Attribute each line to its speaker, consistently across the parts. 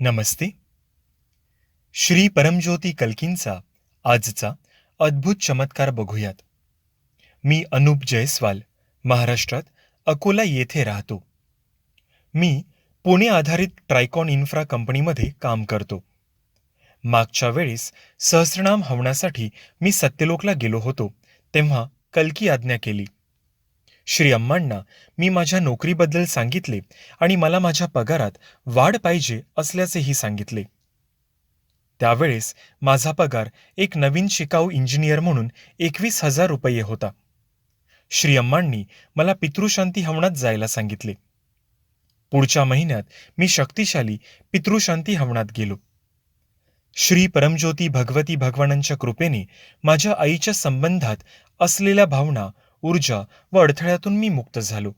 Speaker 1: नमस्ते. श्री परमज्योती कल्कींचा आजचा अद्भुत चमत्कार बघूयात. मी अनुप जयस्वाल महाराष्ट्रात अकोला येथे राहतो. मी पुणे आधारित ट्रायकॉन इन्फ्रा कंपनीमध्ये काम करतो. मागच्या वेळेस सहस्रनाम हवनासाठी मी सत्यलोकला गेलो होतो तेव्हा कल्की आज्ञा केली. श्री अम्मांना मी माझ्या नोकरीबद्दल सांगितले आणि मला माझ्या पगारात वाढ पाहिजे असल्याचेही सांगितले. त्यावेळेस माझा पगार एक नवीन शिकाऊ इंजिनियर म्हणून एकवीस हजार रुपये होता. श्री अम्मांनी मला पितृशांती हवनात जायला सांगितले. पुढच्या महिन्यात मी शक्तिशाली पितृशांती हवनात गेलो. श्री परमज्योती भगवती भगवानांच्या कृपेने माझ्या आईच्या संबंधात असलेल्या भावना ऊर्जा व अडथळ्यातून मी मुक्त झालो.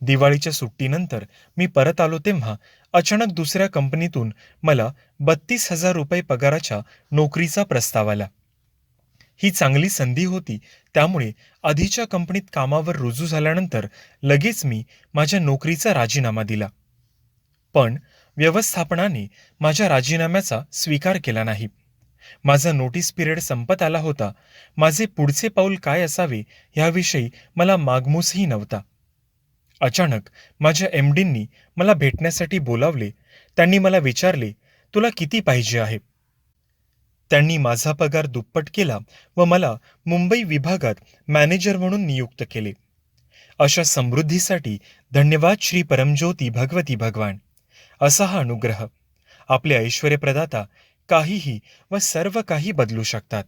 Speaker 1: दिवाळीच्या सुट्टीनंतर मी परत आलो तेव्हा अचानक दुसऱ्या कंपनीतून मला बत्तीस हजार रुपये पगाराच्या नोकरीचा प्रस्ताव आला. ही चांगली संधी होती त्यामुळे आधीच्या कंपनीत कामावर रुजू झाल्यानंतर लगेच मी माझ्या नोकरीचा राजीनामा दिला. पण व्यवस्थापनाने माझ्या राजीनाम्याचा स्वीकार केला नाही. माझा नोटीस पिरियड संपत आला होता. माझे पुढचे पाऊल काय असावे याविषयी मला मागमूसही नव्हता. अचानक माझ्या एमडींनी मला भेटण्यासाठी बोलावले. त्यांनी मला विचारले तुला किती पाहिजे आहे? त्यांनी माझा पगार दुप्पट केला व मला मुंबई विभागात मॅनेजर म्हणून नियुक्त केले. अशा समृद्धीसाठी धन्यवाद श्री परमज्योती भगवती भगवान. असा हा अनुग्रह. आपले ऐश्वर्यप्रदाता काहीही व सर्व काही बदलू शकतात.